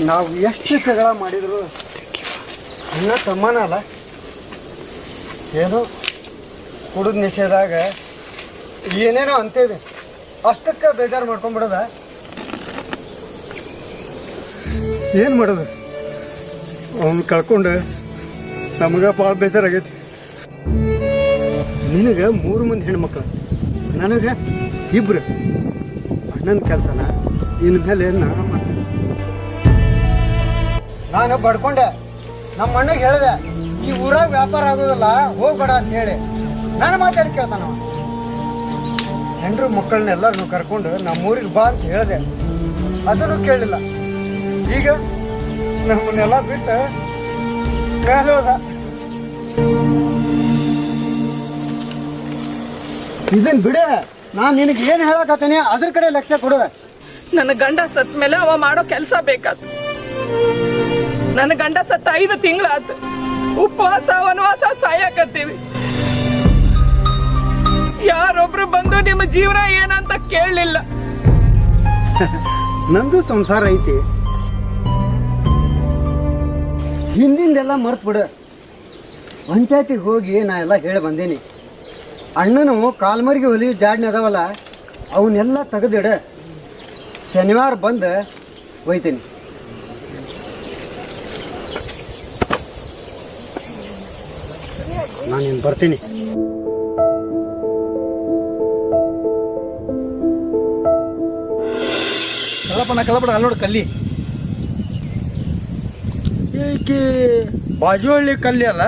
ನಾವು ಎಷ್ಟು ಜಗಳ ಮಾಡಿದ್ರು? ಅನ್ನ ತಮ್ಮನ ಅಲ್ಲ. ಏನೋ? ಕುಡಿದ ನಿಷೇಧಾಗ ಏನೇನೋ ಅಂತೇವಿ ಅಷ್ಟಕ್ಕೆ ಬೇಜಾರು ಮಾಡ್ಕೊಂಡ್ಬಿಡೋದ ಏನು ಮಾಡೋದು? ಅವ್ನು ಕಳ್ಕೊಂಡು. ನಮಗೆ ಭಾಳ ಬೇಜಾರಾಗೈತಿ. ನಿನಗೆ ಮೂರು ಮಂದಿ ಹೆಣ್ಮಕ್ಳು. ನನಗೆ ಇಬ್ರು. ಅಣ್ಣನ ಕೆಲಸನ. ಇನ್ಮೇಲೆ ಮೇಲೆ ನಾನು ನಾನು ಬಡ್ಕೊಂಡೆ. ನಮ್ಮ ಅಣ್ಣಗೆ ಹೇಳಿದೆ, ಈ ಊರಾಗ ವ್ಯಾಪಾರ ಆಗೋದಿಲ್ಲ, ಹೋಗ್ಬೇಡ ಅಂತ ಹೇಳಿ. ನಾನು ಮಾತಾಡಿ ಕೇಳ್ತಾನ. ಹೆಂಡ್ರು ಮಕ್ಕಳನ್ನೆಲ್ಲರನ್ನು ಕರ್ಕೊಂಡು ನಮ್ಮ ಊರಿಗೆ ಬಾ ಅಂತ ಹೇಳಿದೆ. ಅದನ್ನು ಕೇಳಲಿಲ್ಲ ಈಗ ನಮ್ಮನ್ನೆಲ್ಲ ಬಿಟ್ಟು ಮೇಲೆ ಹೋದ. ಇದನ್ ಬಿಡ. ನಾನು ನಿನಗೆ ಏನು ಹೇಳಕತ್ತೀನಿ, ಅದ್ರ ಕಡೆ ಲಕ್ಷ್ಯ ಕೊಡುವೆ ನನ್ನ ಗಂಡ ಸತ್ ಮೇಲೆ ಅವ ಮಾಡೋ ಕೆಲಸ ಬೇಕಾತು. ನನ್ನ ಗಂಡ ಸತ್ತ ಐದು ತಿಂಗಳಾತು ಉಪವಾಸ, ವನವಾಸ ಸಾಯಕತ್ತೀವಿ. ಯಾರೊಬ್ರು ಬಂದು ನಿಮ್ಮ ಜೀವನ ಏನಂತ ಕೇಳಲಿಲ್ಲ ನಂದು ಸಂಸಾರ ಐತಿ. ಹಿಂದಿಂದೆಲ್ಲ ಮರ್ತು ಬಿಡು ಪಂಚಾಯತಿಗೆ ಹೋಗಿ ನಾ ಎಲ್ಲ ಹೇಳಿ ಬಂದೀನಿ. ಅಣ್ಣನು ಕಾಲ್ಮರಿಗೆ ಹೊಲಿ ಜಾಡ್ನ ಅದಾವಲ್ಲ ಅವನ್ನೆಲ್ಲ ತೆಗೆದಿಡ. ಶನಿವಾರ ಬಂದು ಒಯ್ತೀನಿ. ನಾನು ಇನ್ನು ಬರ್ತೀನಿ. ಕಲ್ಲಪ್ಪ ನಾ ಕಲ್ಲಪ್ಪ ಅಲ್ಲಿ ಕಲ್ಲಿ. ಏಕೆ? ಬಾಜು ಹಳ್ಳಿ ಕಲ್ಲಿ ಅಲ್ಲ?